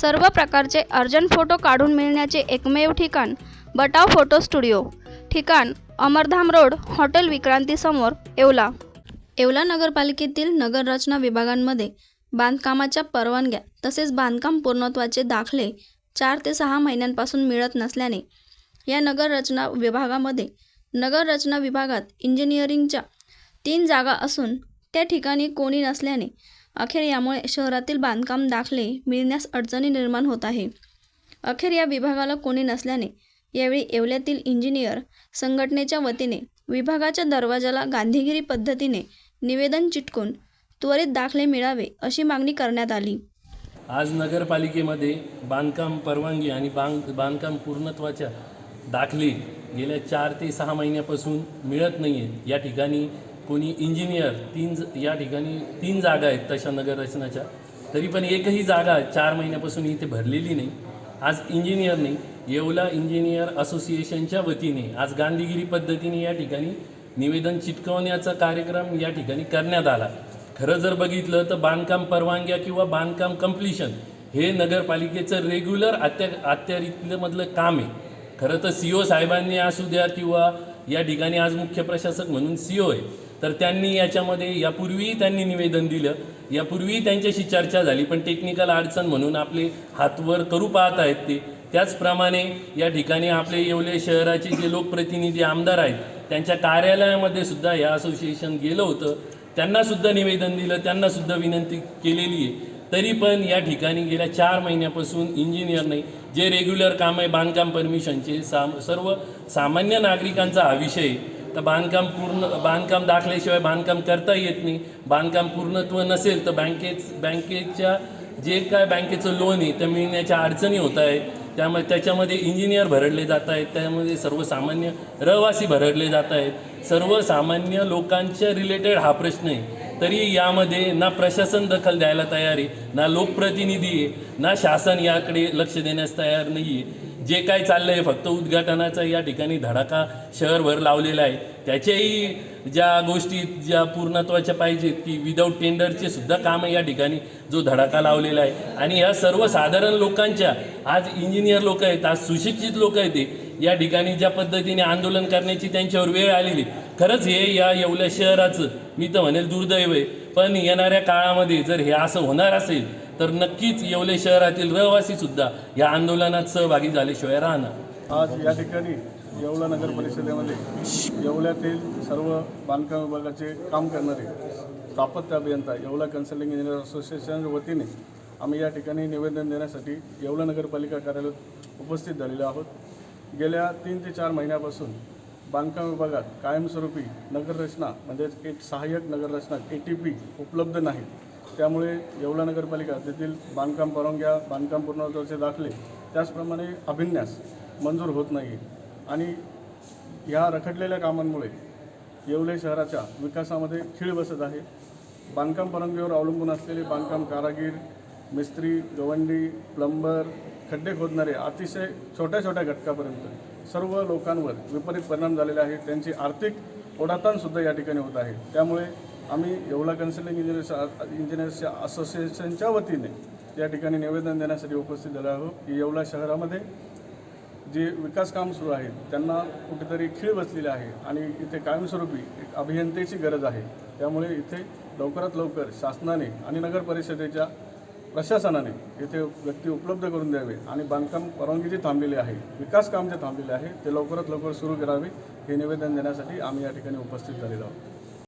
सर्व प्रकारचे urgent photo काढून मिळण्याचे एकमेव ठिकाण बटाव फोटो स्टुडिओ. ठिकाण अमरधाम रोड हॉटेल विक्रांतीसमोर येवला. येवला नगरपालिकेतील नगररचना विभागांमध्ये बांधकामाच्या परवानग्या तसेच बांधकाम पूर्णत्वाचे दाखले चार ते सहा महिन्यांपासून मिळत नसल्याने या नगररचना विभागामध्ये नगररचना विभागात इंजिनिअरिंगच्या तीन जागा असून त्या ठिकाणी कोणी नसल्याने अखेर यामुळे शहरातील बांधकाम दाखले मिळण्यास अडचणी निर्माण होत आहे. अखेर या विभागाला कोणी नसल्याने यावेळी येवल्यातील इंजिनियर संघटनेच्या वतीने विभागाच्या दरवाजाला गांधीगिरी पद्धतीने निवेदन चिटकून त्वरित दाखले मिळावे अशी मागणी करण्यात आली. आज नगरपालिकेमध्ये बांधकाम परवानगी आणि बांध बांधकाम पूर्णत्वाच्या दाखले गेल्या चार ते सहा महिन्यापासून मिळत नाही आहेत या ठिकाणी कोणी इंजिनियर तीन या ठिकाणी तीन जागा आहेत तशा नगररचनाच्या. तरी पण एकही जागा चार महिन्यापासून इथे भरलेली नाही. आज इंजिनियर नाही. येवला इंजिनियर असोसिएशनच्या वतीने आज गांधीगिरी पद्धतीने या ठिकाणी निवेदन चिटकवण्याचा कार्यक्रम या ठिकाणी करण्यात आला. खरं जर बघितलं तर बांधकाम परवानग्या किंवा बांधकाम कम्प्लिशन हे नगरपालिकेचं रेग्युलर अत्या अत्यारितलं काम आहे. खरं तर सी ओ साहेबांनी असू द्या किंवा या ठिकाणी आज मुख्य प्रशासक म्हणून सी ओ आहे. तर त्यांनी याच्यामध्ये यापूर्वीही त्यांनी निवेदन दिलं. यापूर्वीही त्यांच्याशी चर्चा झाली पण टेक्निकल अडचण म्हणून आपले हातवर करू पाहत आहेत ते. त्याचप्रमाणे या ठिकाणी आपले येवले शहराचे जे लोकप्रतिनिधी आमदार आहेत त्यांच्या कार्यालयामध्ये सुद्धा या असोसिएशन गेलं होतं. त्यांना सुद्धा निवेदन दिलं त्यांना सुद्धा विनंती केलेली आहे. तरी पण या ठिकाणी गेल्या चार महिन्यापासून इंजिनियर नाही जे रेग्युलर काम आहे बांधकाम परमिशनचे साम सर्व सामान्य नागरिकांचा हा विषय आहे. तर बांधकाम पूर्ण बांधकाम दाखल्याशिवाय बांधकाम करता येत नाही. बांधकाम पूर्णत्व नसेल तर बँकेच बँकेच्या जे काय बँकेचं लोन आहे ते मिळण्याच्या अडचणी होत आहेत. त्यामुळे त्याच्यामध्ये इंजिनियर भरडले जात आहेत. त्यामध्ये सर्वसामान्य रहिवासी भरडले जात आहेत. सर्वसामान्य लोकांच्या रिलेटेड हा प्रश्न आहे. तरी यामध्ये ना प्रशासन दखल द्यायला तयार आहे ना लोकप्रतिनिधी आहे ना शासन याकडे लक्ष देण्यास तयार नाही आहे जे काय चाललं आहे फक्त उद्घाटनाचा या ठिकाणी धडाका शहरभर लावलेला आहे. त्याच्याही ज्या गोष्टी ज्या पूर्णत्वाच्या पाहिजेत की विदाऊट टेंडरचे सुद्धा कामं या ठिकाणी जो धडाका लावलेला आहे. आणि ह्या सर्वसाधारण लोकांच्या आज इंजिनियर लोक आहेत आज सुशिक्षित लोक आहेत ते या ठिकाणी ज्या पद्धतीने आंदोलन करण्याची त्यांच्यावर वेळ आलेली. खरंच हे या येवल्या शहराचं मी तर म्हणेल दुर्दैव आहे. पण येणाऱ्या काळामध्ये जर हे असं होणार असेल तर नक्कीच येवले शहरातील रहिवासी सुद्धा या आंदोलनात सहभागी झाल्याशिवाय राहणार. आज या ठिकाणी येवला नगर परिषदेमध्ये येवल्यातील सर्व बांधकाम विभागाचे काम करणारे स्थापत्य अभियंता येवला कन्सल्टिंग इंजिनियर असोसिएशनच्या वतीने आम्ही या ठिकाणी निवेदन देण्यासाठी येवला नगरपालिका कार्यालयात उपस्थित झालेलो आहोत. गेल्या तीन ते चार महिन्यापासून बांधकाम विभागात कायमस्वरूपी नगररचना म्हणजेच एक सहाय्यक नगररचना ए टी पी उपलब्ध नाही. त्यामुळे येवला नगरपालिका तेथील बांधकाम परवानग्या बांधकाम पूर्णत्वाचे दाखले त्याचप्रमाणे अभिन्यास मंजूर होत नाही. आणि ह्या रखडलेल्या कामांमुळे येवले शहराच्या विकासामध्ये खीळ बसत आहे. बांधकाम परवानगीवर अवलंबून असलेले बांधकाम कारागीर मिस्त्री गवंडी प्लंबर खड्डे खोदणारे अतिशय छोट्या छोट्या घटकापर्यंत सर्व लोकांवर विपरीत परिणाम झालेले आहे त्यांची आर्थिक ओढाताणसुद्धा या ठिकाणी होत आहे. त्यामुळे आम्ही येवला कन्सल्टिंग इंजिनियर्स इंजिनियर्सच्या असोसिएशनच्या वतीने या ठिकाणी निवेदन देण्यासाठी उपस्थित झालो आहोत की येवला शहरामध्ये जे विकास काम सुरू आहेत त्यांना कुठेतरी खीळ बसलेली आहे आणि इथे कायमस्वरूपी एक अभियंतेची गरज आहे. त्यामुळे इथे लवकरात लवकर शासनाने आणि नगर परिषदेच्या प्रशासनाने येथे व्यक्ती उपलब्ध करून द्यावे आणि बांधकाम परवानगी जी थांबलेली आहे विकास काम जे थांबलेले आहे ते लवकरात लवकर सुरू करावे हे निवेदन देण्यासाठी आम्ही या ठिकाणी उपस्थित झालेलो आहोत.